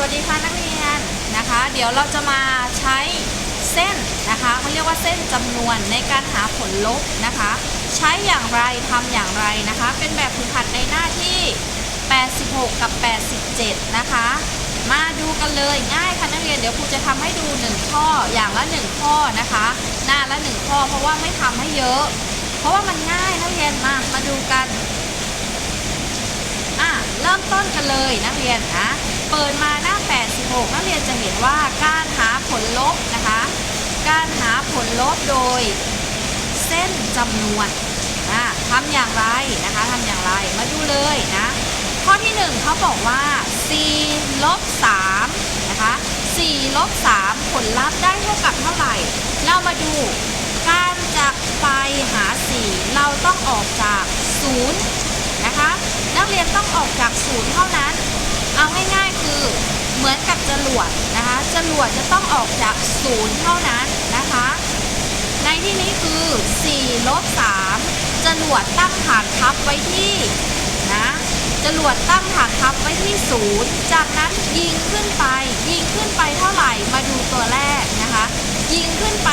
วัสดีค่ะนักเรียนนะคะ เดี๋ยวเราจะมาใช้เส้นนะคะเขาเรียกว่าเส้นจำนวนในการหาผลลบนะคะ ใช้อย่างไรทำอย่างไรนะคะ เป็นแบบฝึกหัดในหน้าที่ 86 กับ 87 นะคะ มาดูกันเลยง่ายค่ะนักเรียนเดี๋ยวครูจะทำให้ดู 1 ข้ออย่างละ 1 ข้อนะคะ หน้าละ 1 ข้อเพราะว่าไม่ทำให้เยอะ เพราะว่ามันง่ายนักเรียนมามาดูกันอะเริ่มต้นกันเลยนักเรียนนะ เปิดมาหน้า 86 นักเรียนจะเห็นว่าการหาผลลบนะคะ การหาผลลบโดยเส้นจำนวนอะทำอย่างไรนะคะทำอย่างไรมาดูเลยนะข้อที่1เขาบอกว่า4ลบ3นะคะ4ลบ3ผลลัพธ์ได้เท่ากับเท่าไหร่ เรามาดูการจากไปหา 4 เราต้องออกจาก0นะคะนักเรียนต้องออกจาก0เท่านั้น เอาง่ายๆคือเหมือนกับจรวดนะคะจรวดจะต้องออกจาก0เท่านั้นนะคะ ในที่นี้คือ4ลบ3จรวดตั้งฐานทัพไว้ที่นะจรวดตั้งฐานทัพไว้ที่0จากนั้นยิงขึ้นไป ยิงขึ้นไปเท่าไหร่มาดูตัวแรกนะคะ ยิงขึ้นไป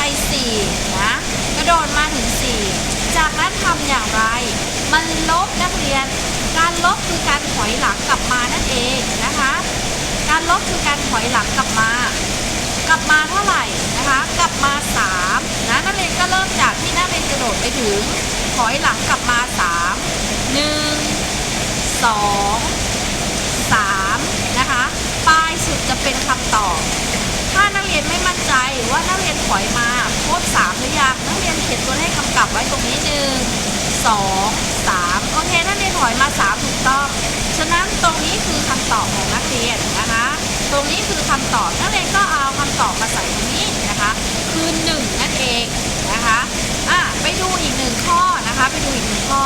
4นะกระโดดมาถึง 4 จากนั้นทำอย่างไร มันลบนักเรียน ลบคือการถอยหลังกลับมานั่นเองนะคะ การลบคือการถอยหลังกลับมา กลับมาเท่าไหร่นะคะ กลับมา3นะนักเรียนก็เริ่มจากที่นักเรียนกระโดดไปถึงถอยหลังกลับมา 3 1 2 3นะคะปลายสุดจะเป็นคำตอบ ถ้านักเรียนไม่มั่นใจว่านักเรียนถอยมาครบ3หรือยังนักเรียนเขียนตัวเลขกำกับไว้ตรงนี้1 2 3โอเคนักเรียนถอยมา 3 ถูกต้อง ฉะนั้นตรงนี้คือคำตอบของนักเรียนนะคะ ตรงนี้คือคำตอบนักเรียนก็เอาคำตอบมาใส่ตรงนี้นะคะ คือ1นั่นเองนะคะอะไปดูอีกหนึ่งข้อนะคะ ไปดูอีกหนึ่งข้อ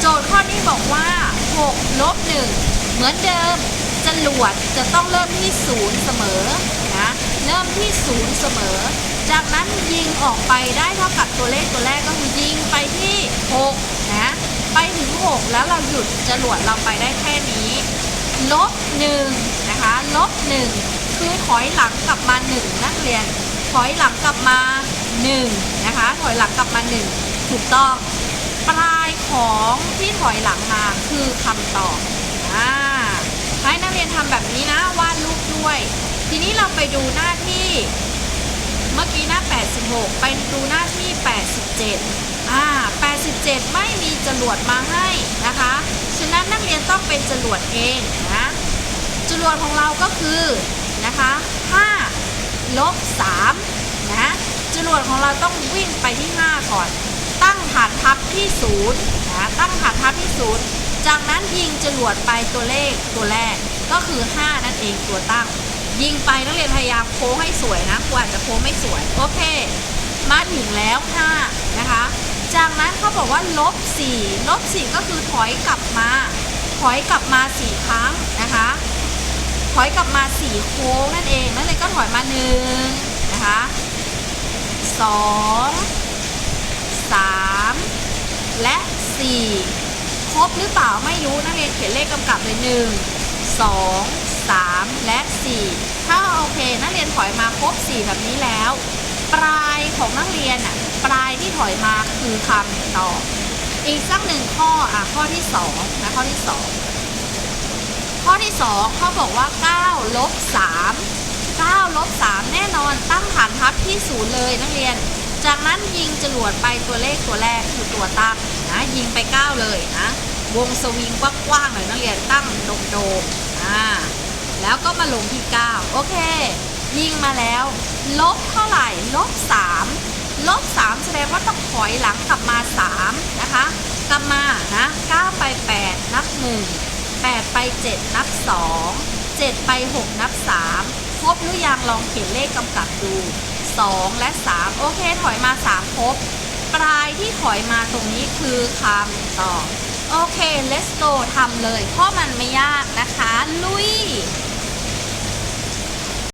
โจทย์ข้อนี้บอกว่า6ลบ1เหมือนเดิมจรวดจะต้องเริ่มที่ศูนย์เสมอนะเริ่มที่ศูนย์เสมอ จากนั้นยิงออกไปได้เท่ากับตัวเลขตัวแรกก็คือยิงไปที่6นะไปถึง 6 แล้วเราหยุดจรวดเราไปได้แค่นี้ ลบ1นะคะลบ1คือถอยหลังกลับมา1นักเรียน ถอยหลังกลับมา1นะคะถอยหลังกลับมา1ถูกต้อง ปลายของที่ถอยหลังมาคือคำตอบอ่าให้นักเรียนทำแบบนี้นะวาดรูปด้วย ทีนี้เราไปดูหน้าที่เมื่อกี้หน้า 86 ไปดูหน้าที่ 87 อ่า 87 ไม่มีจรวดมาให้นะคะ ฉะนั้นนักเรียนต้องเป็นจรวดเอง วดของเราก็คือนะคะ5ลบ3นะจรวดของเราต้องวิ่งไปที่ 5 ก่อน ตั้งฐานทัพที่0นะตั้งฐานทัพที่ 0 จากนั้นยิงจรวดไปตัวเลขตัวแรกก็คือ 5 นั่นเองตัวตั้ง ยิงไปนักเรียนพยายามโค้งให้สวยนะควรจจะโค้งไม่สวยโอเค มาถึงแล้ว 5 นะคะ จากนั้นเขาบอกว่าลบ4ลบ4ก็คือถอยกลับมา ถอยกลับมา 4 ครั้งนะคะ ถอยกลับมา4โค้งนั่นเองนั่นเลยก็ถอยมา1นะคะ2 3และ4ครบหรือเปล่าไม่รู้นักเรียนเขียนเลขกำกับเลย1 2 3และ4ถ้าโอเคนักเรียนถอยมาครบ4แบบนี้แล้ว ปลายของนักเรียนอะปลายที่ถอยมาคือคำตอบอีกสักหนึ่งข้ออะข้อที่2นะข้อที่2 ข้อที่ 2เขาบอกว่า9ลบ3 9ลบ3แน่นอนตั้งฐานทัพที่ศูนย์เลยนักเรียน จากนั้นยิงจรวดไปตัวเลขตัวแรกคือตัวตั้งนะยิงไป 9 เลยนะ วงสวิงกว้างๆหน่อยนักเรียนตั้งโดมๆอ่าแล้วก็มาลงที่ 9 โอเค ยิงมาแล้ว ลบเท่าไหร่ลบ 3 ลบ 3 แสดงว่าต้องถอยหลังกลับมา 3 นะคะ กลับมานะ 9 ไป 8 นับ 1 8 ไป 7 นับ 2 7 ไป 6 นับ 3 ครบหรือยังลองเขียนเลขกำกับดู 2 และ 3 โอเค ถอยมา 3 ครบ ปลายที่ถอยมาตรงนี้คือคำตอบ โอเค let's go ทำเลย เพราะมันไม่ยากนะคะ ลุย